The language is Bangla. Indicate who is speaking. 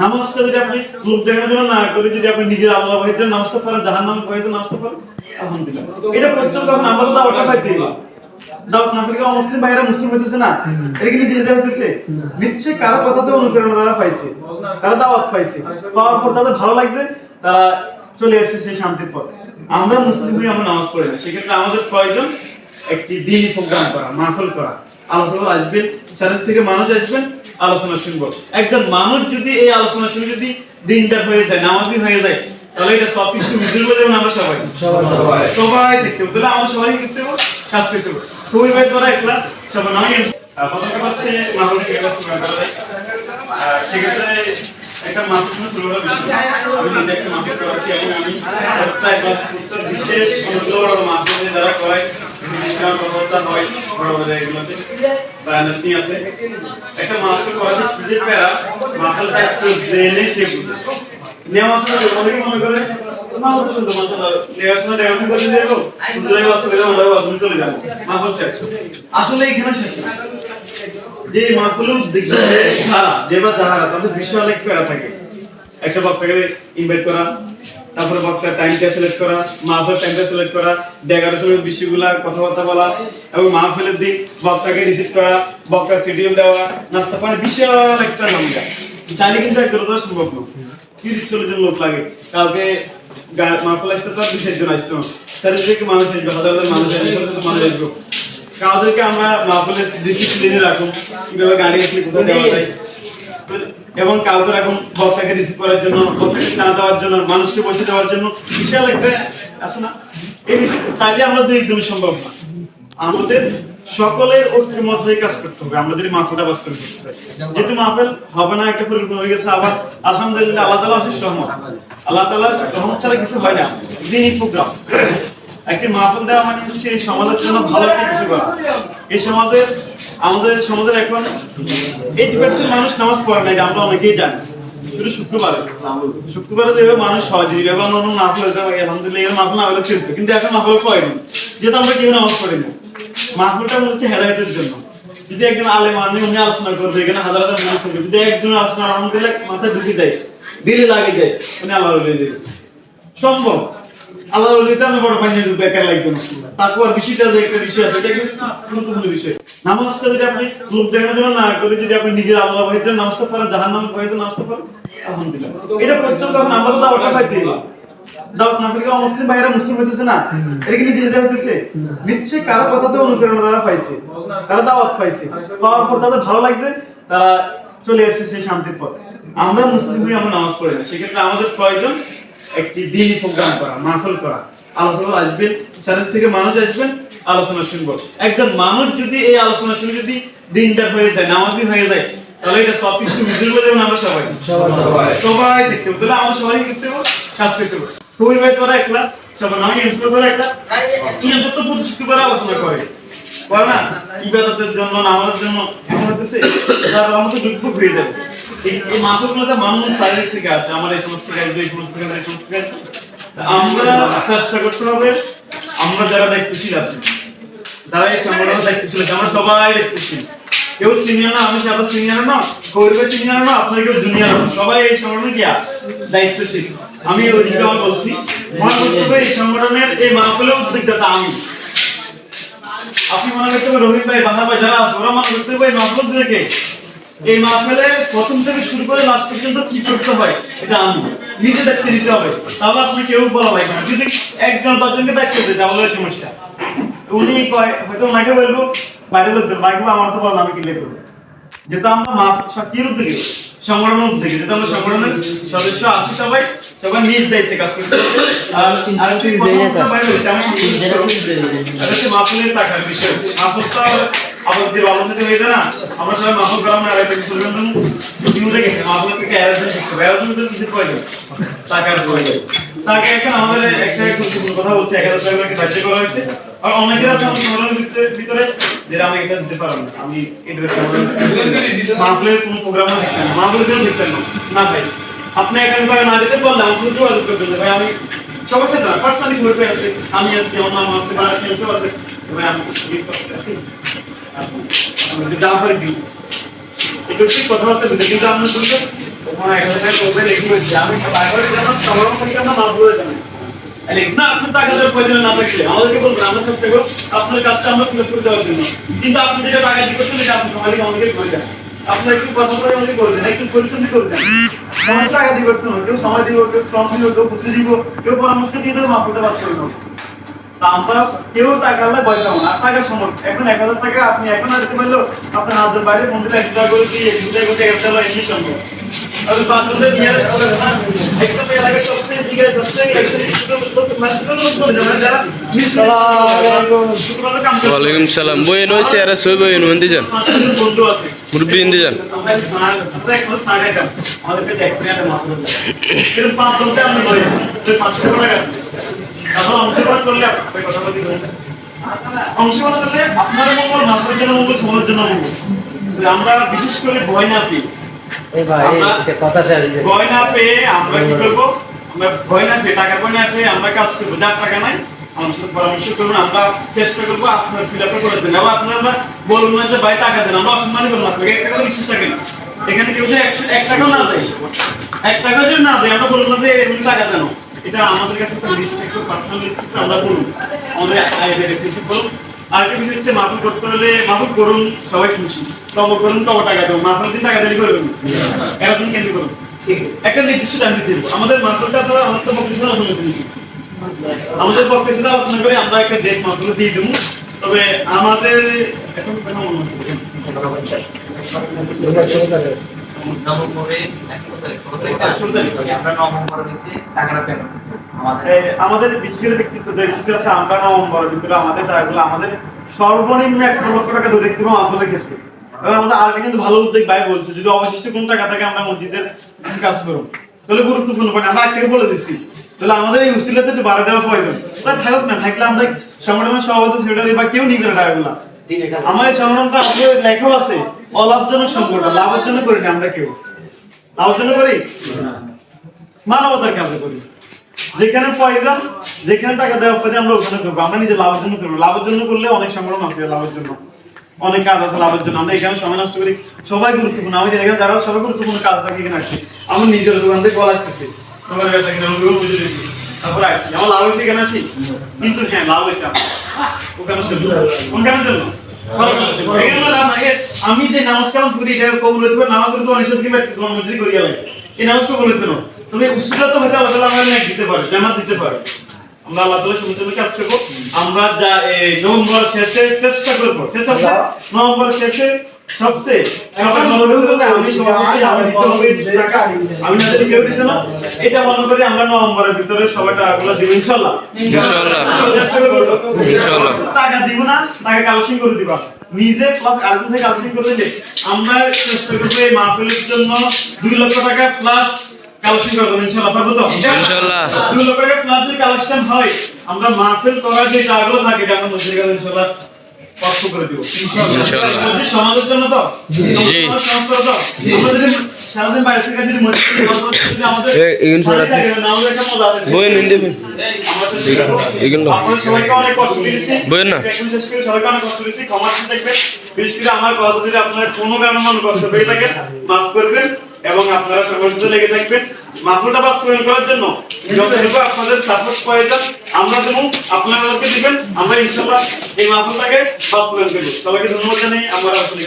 Speaker 1: নামাজটা যদি আপনি জন্য না করে যদি আপনি নিজের আল্লাহ জাহান আলহামদুলিল্লাহ। এটা হবে তখন দাওয়াতটা পাইতে, দাওয়াত না পেলে কি অমুসলিম ভাইরা মুসলিম হইতেছে না? এটা কি হইতেছে? কারও কথাতে অনুপ্রেরণা তারা পাইছে, তারা দাওয়াত পাইছে। পাওয়ার পর তাদের ভালো লাগছে, তারা চলে এসেছে সেই শান্তির পথে। আমরা মুসলিম হয়ে আমরা নামাজ পড়ি না। সেক্ষেত্রে আমাদের প্রয়োজন একটি দিনই প্রোগ্রাম করা, মাহফিল করা। আলোচনা আসবেন সাথে থেকে মানুষ আসবেন আলোচনা শুনব। একজন মানুষ যদি এই আলোচনা শুনে যদি দিনদার হয়ে যায় নামাজি হয়ে যায় তাহলে এটা সব কিছু মিজুর বলে যেমন আমরা সবাই।
Speaker 2: সবাই
Speaker 1: সবাই। দেখতে হবে। তাহলে আমরা সবাই করতে হবে কাজ করতে হবে। তুমি ভাই তোরা একলা সবাই নামি প্রথমে হচ্ছে মেম্বার সেক্ষেত্রে একটা শুরু হলো আমি বিশেষ অনুগ্রহ মাহফিল যারা করায়, বিশেষ হয় বড় বড় এগুলোতে। বা আছে। একটা মাহফিল করেছে কি যে প্যারা মাহফিলটা একটু জেনে সে বুঝে। নেওয়া আসলে মনে করে মাহফিল শুনতে মাসাল্লাহ নেওয়ার সময় করে দেবো সুন্দর বাস করে আমরা চলে যাব। আসলে এখানে শেষ যে দিকে যারা, যে বা যারা, তাদের বিষয় অনেক ফেরা থাকে। একটা বক্তাকে ইনভাইট করা, তারপরে বক্তার টাইমটা সিলেক্ট করা, মাহফিলের টাইমটা সিলেক্ট করা দেখার সময় বিষয়গুলা, কথাবার্তা বলা, এবং মাহফিলের দিন বক্তাকে রিসিভ করা, বক্তার সিডিউল দেওয়া, নাস্তা পানি, বিশাল একটা ঝামেলা চাইলে কিন্তু একজন দ্বারা সম্ভব না। তিরিশ চল্লিশ জন লোক লাগে। কালকে গা- মাহফিল আসতে তো আর বিশেষ জন আসতো থেকে মানুষ আসবে, হাজার হাজার মানুষ আসবে মানুষ আসবে? কাউদেরকে আমরা ডিসিপ্লিনে রাখুন। কীভাবে গাড়ি আসলে কোথায় দেওয়া যায়। এবং কাউকে এখন বক্তাকে রিসিভ করার জন্য, বক্তাকে চা দেওয়ার জন্য, মানুষকে বসে দেওয়ার জন্য। বিশাল একটা আছে না? এই চাইলে আমরা দুই একজনের সম্ভব না। আমাদের সকলের ঐক্যমত হয়ে কাজ করতে হবে। আমরা যদি মাহফিলটা বাস্তব করতে চাই। যেহেতু মাহফিল হবে না, একটা পরিকল্পনা হয়ে গেছে, আবার আলহামদুলিল্লাহ আল্লাহ তালা অশেষ আল্লাহ তালার রহমত ছাড়া কিছু হয় না। দিনই প্রোগ্রাম। একটি মাহফিল দেওয়া মানে হচ্ছে সমাজের জন্য ভালো একটা কিছু করা। এই সমাজের, আমাদের, সমাজের এখন এইটি পার্সেন্ট মানুষ নামাজ পড়ে না, এটা আমরা অনেকেই জানি। শুধু শুক্রবারে। শুক্রবারে যেভাবে মানুষ অন্য হতে পারি আলহামদুলিল্লাহ এর কিন্তু এখন মাহফিল পড়ে না যেহেতু আমরা কেউ নামাজ পড়ি না। হচ্ছে হেদায়তের জন্য। যদি একজন আলেম আনি, উনি আলোচনা করবে, এখানে হাজার হাজার মানুষ থাকবে। যদি একজন আলোচনা আলহামদুলিল্লাহ মাথায় ঢুকে দেয় দিলে লাগে যায়, উনি আল্লাহ সম্ভব। আল্লাহ রলিতে আমি বড় বেকার লাগবে না। বিষয়টা যে একটা বিষয় আছে, এটা কিন্তু গুরুত্বপূর্ণ বিষয়। নামাজটা যদি আপনি লোক জন্য না করে, যদি আপনি নিজের আল্লাহ নামাজটা পারেন নামাজটা পারেন আলহামদুলিল্লাহ। এটা হবে তখন দাওয়াতটা পাইতে দাওয়াত না মুসলিম হইতেছে না। এটা কি হইতেছে? কারও কথাতে অনুপ্রেরণা তারা পাইছে। তারা দাওয়াত পাইছে। পাওয়ার পর তাদের ভালো লাগছে, তারা চলে এসেছে সেই শান্তির পথে। আমরা মুসলিম হয়ে আমরা নামাজ পড়ি না। সেক্ষেত্রে আমাদের প্রয়োজন একটি দিনই প্রোগ্রাম করা মাহফিল করা। আলোচনা আসবেন সাথে থেকে মানুষ আসবেন আলোচনা শুনব। একজন মানুষ যদি এই আলোচনা শুনে যদি দিনদার হয়ে যায় নামাজি হয়ে যায় তাহলে এটা সব কিছু মিজুর বলে আমরা সবাই
Speaker 2: সবাই
Speaker 1: সবাই দেখতে হবে তাহলে আমরা সবাই করতে হবে কাজ করতে হবে তুমি ভাই তোরা একলা সবাই আমি ইনস্টল করে একলা। স্টুডেন্ট তো প্রতি শুক্রবার আলোচনা করে। করে না? ইবাদতের জন্য নামাজের জন্য এমন হতেছে যার আমাদের দুঃখ হয়ে যাবে। এই এই মানুষ সাইড থেকে আসে, আমার এই সমস্ত থেকে এই সমস্ত থেকে এই সমস্ত থেকে আমরা চেষ্টা করতে হবে, আমরা যারা দায়িত্বশীল আছি যারা এই সংগঠনের দায়িত্বশীল আছে, আমরা সবাই দায়িত্বশীল। কেউ সিনিয়র না, আমি সাদা সিনিয়র না, গরিবের সিনিয়র না, আপনার কেউ জুনিয়র না, সবাই এই সংগঠনে আছে? দায়িত্বশীল। আমি ওই দিকে বলছি এই সংগঠনের এই মাহফিলের উদ্যোক্তা আমি। আপনি মনে করতে হবে রহিম ভাই বাহা ভাই যারা আছে, ওরা মনে করতে এই মাহফিল থেকে এই মাহফিলে প্রথম থেকে শুরু করে লাস্ট পর্যন্ত কি করতে হয় এটা আমি নিজে দায়িত্ব নিতে হবে। তাহলে আপনি কেউ বলা না। যদি একজন দশজনকে দায়িত্ব দিতে তাহলে সমস্যা। উনি কয় হয়তো ওনাকে বলব বাইরে বলতে বাইকে আমার তো বল আমি কি লিখব? যেহেতু আমরা সংগঠনের যেহেতু আমরা সংগঠনের সদস্য আছি সবাই সবাই নিজ দায়িত্বে কাজ করতে। আর আরেকটি বাইরে বলছি, আমি মাহফিলের টাকার বিষয়। মাহফিলটা আমাদের ভালো হয়ে যায় না? আমরা সবাই আড়াই থেকে চলবেন জন্য থেকে শিখতে হবে। তো কিসের প্রয়োজন প্রয়োজন টাকা এখন আমাদের একটা কথা বলছে, এক হাজার টাকা ধার্য করা হয়েছে। আর অনেকের আছে আমার ভিতরে ভিতরে যে আমি এটা দিতে পারব না। আমি এটা মাহফিলের কোনো দেখতেন না। ভাই। আপনি এখানে করে না দিতে পারলে আমার যোগাযোগ ভাই, আমি সবার সাথে পার্সোনালি আছে আমি আছি আমার নাম আছে বা কেউ আছে। ভাই, আমি এই করতে আছি দাম করে দিই একটু ঠিক কথাবার্তা বুঝে কিন্তু আপনি আপনার আপনি দেন। একটু কথা বলে আমাদের করে দেন, একটু পরিশ্রম দিয়ে করে দেন। সমাজ টাকা দিয়ে করতে হবে কেউ সময় দিব, কেউ শ্রম দিব, কেউ পরামর্শ দিয়ে দেবে মাফটা বাস আমরা কেউ টাকা হলে ভয় পাবো না। টাকা সমর্থ। এখন এক হাজার টাকা আপনি এখন আসতে পারল আপনার হাজার বাইরে ফোন দিলে এক টাকা করে দিয়ে এক টাকা করে এক টাকা এমনি সম্ভব আর নিয়ে আসতে না একদম এলাকায় সবচেয়ে ঠিক আছে সবচেয়ে
Speaker 2: ওয়ালাইকুম সালাম। হয়েছে আর সই হিন্দি যান মুরব্বী হিন্দি যান
Speaker 1: এখন অংশগ্রহণ করলে অংশগ্রহণ আপনার মঙ্গল মাত্রের জন্য মঙ্গল সমাজের জন্য মঙ্গল। আমরা বিশেষ করে ভয় না পেয়ে।
Speaker 3: এই ভাই
Speaker 1: আমরা-
Speaker 3: এটা কথাটা এই যে
Speaker 1: ভয় না পেয়ে আমরা কি করব? আমরা ভয় না পেয়ে টাকার ভয় না আমরা কাজ করব যার টাকা নাই আমার সাথে পরামর্শ করবেন আমরা চেষ্টা করব আপনার ফিল করে আপনারা বলুন না যে ভাই টাকা দেন আমরা অসম্মানই করব আপনাকে। এক টাকা না। এখানে কেউ যে একশো এক টাকাও না দেয় এক টাকা যদি না দেয় আমরা বলব না যে টাকা দেন। এটা আমাদের কাছে একটা লিস্ট একটু পার্সোনাল লিস্ট আমরা বলুন আমাদের আইডিয়া রেখেছি বলুন আরেকটা বিষয় হচ্ছে মাফুল করতে হলে মাফুল করুন সবাই খুশি। তব করুন তব টাকা দেবো। মাফুল দিন টাকা দেরি করবেন এরকম কেন করুন একটা নির্দিষ্ট টাইম দিতে হবে। আমাদের মাফুলটা তো আমাদের তো পক্ষে আলোচনা ছিল আমাদের পক্ষে ছিল আলোচনা করে আমরা একটা ডেট মাফুল দিয়ে দেবো। তবে আমাদের এখন কেন মনে হচ্ছে
Speaker 3: করে
Speaker 4: আমরা টাকাটা আমাদের
Speaker 1: বিশ্বের ব্যক্তিত্ব আছে আমরা ভিতরে আমাদের টাকাগুলো আমাদের সর্বনিম্ন এক লক্ষ টাকা ধরে একটু ক্ষেত্রে এবং আমাদের কিন্তু ভালো উদ্যোগ ভাই বলছে যদি অবশিষ্ট কোন টাকা থাকে আমরা মসজিদের কাজ তাহলে গুরুত্বপূর্ণ মানে আমরা আগে বলে দিচ্ছি। তাহলে আমাদের এই উসিলাতে একটু বাড়া দেওয়া প্রয়োজন। তা থাকুক না থাকলে আমরা সংগঠনের সভাপতি সেক্রেটারি বা কেউ নিবে না টাকাগুলো। আমার এই সংগঠনটা আমাদের লেখাও আছে। অলাভজনক সংগঠন লাভের জন্য করি না আমরা কেউ। লাভের জন্য করি? মানবতার কাজে করি। যেখানে প্রয়োজন যেখানে টাকা দেওয়া প্রয়োজন আমরা ওখানে করব। আমরা নিজে লাভের জন্য করব। লাভের জন্য করলে অনেক সংগঠন আছে লাভের জন্য। অনেক কাজ আছে লাভের জন্য। আমরা এখানে সময় নষ্ট করি। সবাই গুরুত্বপূর্ণ। আমাদের এখানে যারা সবাই গুরুত্বপূর্ণ কাজ থাকে এখানে আসছি। আমার নিজের দোকান থেকে কল আসতেছে। তোমার কাছে কিনা আমি তারপর আসছি। আমার লাভ হয়েছে এখানে আছি কিন্তু হ্যাঁ লাভ হয়েছে আমার। ওখানে জন্য ওখানে জন্য? আমি যে নামাজ কালাম করি সেটা কবুল হইতে নামাজ করতে কিংবা গণমন্ত্রী করিয়া লাগে এই নামাজ কবুল হইতে না। তবে উসিলা তো হয়তো আল্লাহ দিতে পারে জামাত দিতে পারে। আমরা আল্লাহ তালা সুন্দর কাজ করব। আমরা যা এই নভেম্বর শেষে চেষ্টা করব। চেষ্টা করব। নভেম্বর শেষে সবচেয়ে করবে যে আমি সভাপতি আমি দিতে হবে টাকা আমি না কেউ দিতে না। এটা মনে করি আমরা নভেম্বরের ভিতরে সবাই টাকাগুলো দিব ইনশাল্লাহ।
Speaker 2: ইনশাআল্লাহ। ইনশাআল্লাহ।
Speaker 1: টাকা দিব না টাকা কালেকশন করে দিবা। নিজে প্লাস আরেকজন থেকে কালেকশন করে দিলে? আমরা চেষ্টা করব এই মাহফিলের জন্য দুই লক্ষ টাকা প্লাস কালেকশন করে দেবো ইনশাল্লাহ। পারব তো?
Speaker 2: ইনশাআল্লাহ
Speaker 1: লক্ষ টাকা প্লাস যদি কালেকশন হয় আমরা মাহফিল করার যে টাকাগুলো থাকে এটা আমরা মসজিদের কাছে ইনশাল্লাহ করে দিব। সমাজের জন্য তো। সারাদিন বাইরে থেকে যদি আমাদের সবাইকে অনেক কষ্ট দিয়েছি।
Speaker 2: বইয়েন না।
Speaker 1: শেষ করে সবাইকে অনেক কষ্ট দিয়েছি। ক্ষমা করে দেখবেন বিশেষ করে আমার কথা যদি আপনার কোনো কারণে মনে কষ্ট পেয়ে থাকেন মাফ করবেন এবং আপনারা সংগঠিত লেগে থাকবেন। মাফটা বাস্তবায়ন করার জন্য যতটুকু আপনাদের সাপোর্ট প্রয়োজন আমরা যেমন আপনাদেরকে দিবেন, আমরা ইনশাল্লাহ এই মাত্রটাকে বাস্তবায়ন করব। সবাইকে ধন্যবাদ জানাই, আমার আসলে